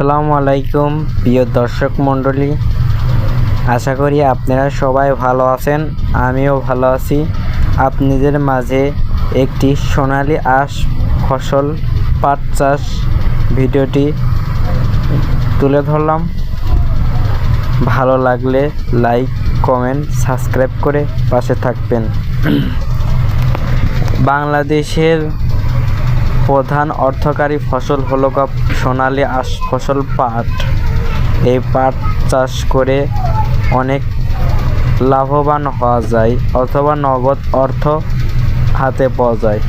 আসসালামু আলাইকুম, প্রিয় দর্শক মণ্ডলী। আশা করি আপনারা সবাই ভালো আছেন, আমিও ভালো আছি। আপনাদের মাঝে একটি সোনালি আঁশ ফসল পাট চাষ ভিডিওটি তুলে ধরলাম। ভালো লাগলে লাইক, কমেন্ট, সাবস্ক্রাইব করে পাশে থাকবেন। বাংলাদেশের প্রধান অর্থকারী ফসল হলো সোনালী আঁশ ফসল পাট। এই পাট চাষ করে অনেক লাভবান হওয়া যায় অথবা নগদ অর্থ হাতে পাওয়া যায়।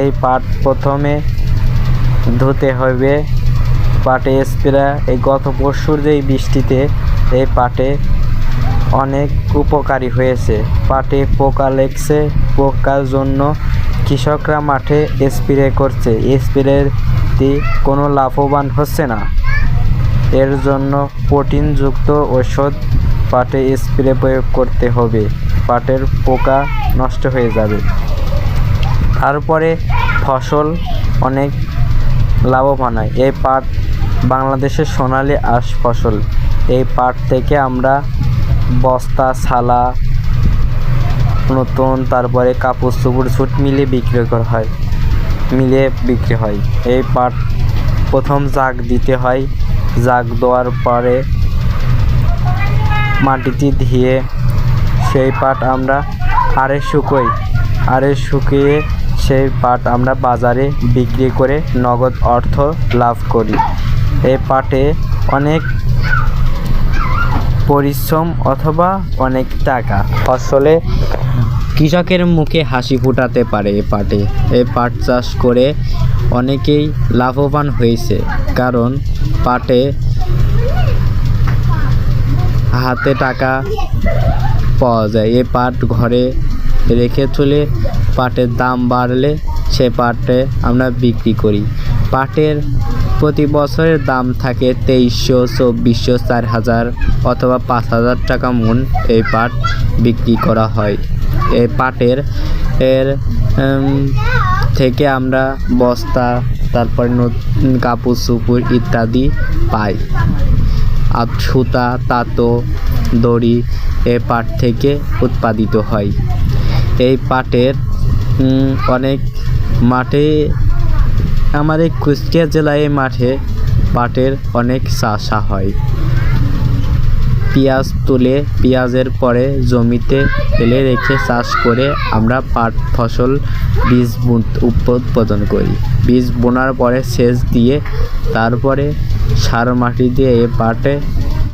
এই পাট প্রথমে ধুতে হবে। পাটে স্প্রে, এই গত পরশুর যেই বৃষ্টিতে এই পাটে অনেক উপকারী হয়েছে। পাটে পোকা লেগছে পোকার জন্য কৃষকরা মাঠে স্প্রে করছে। স্প্রেতে কোনো লাভবান হচ্ছে না। এর জন্য প্রোটিনযুক্ত ওষুধ পাটে স্প্রে প্রয়োগ করতে হবে। পাটের পোকা নষ্ট হয়ে যাবে। তারপরে ফসল অনেক লাভবান হয়। এই পাট বাংলাদেশের সোনালী আঁশ ফসল। এই পাট থেকে আমরা বস্তা, ছালা নতুন, তারপরে কাপড় চোপড় ছুট মিলে বিক্রি করা হয়। মিলে বিক্রি হয়। এই পাট প্রথম জাগ দিতে হয়। জাগ দেওয়ার পরে মাটিতে ধুয়ে সেই পাট আমরা আরে শুকোই। আরে শুকিয়ে সেই পাট আমরা বাজারে বিক্রি করে নগদ অর্থ লাভ করি। এই পাটে অনেক পরিশ্রম অথবা অনেক টাকা। ফসলে কৃষকের মুখে হাসি ফুটাতে পারে এ পাটে। এই পাট চাষ করে অনেকেই লাভবান হয়েছে, কারণ পাটে হাতে টাকা পাওয়া যায়। এ পাট ঘরে রেখে চলে পাটের দাম বাড়লে সে পাটে আমরা বিক্রি করি। পাটের প্রতি বছরের দাম থাকে তেইশশো, চব্বিশশো, চার হাজার অথবা পাঁচ হাজার টাকা মন এই পাট বিক্রি করা হয়। পাটের, এর থেকে আমরা বস্তা, তারপর কাপড় চুপুর ইত্যাদি পাই। আর সুতা, তাঁতো, দড়ি এ পাট থেকে উৎপাদিত হয়। এই পাটের অনেক মাঠে, আমাদের কুষ্টিয়া জেলায় মাঠে পাটের অনেক চাষা হয়। পেঁয়াজ তুলে পেঁয়াজের পরে জমিতে ফেলে রেখে চাষ করে আমরা পাট ফসল বীজ উৎপাদন করি। বীজ বোনার পরে সেচ দিয়ে তারপরে সার মাটি দিয়ে এ পাটে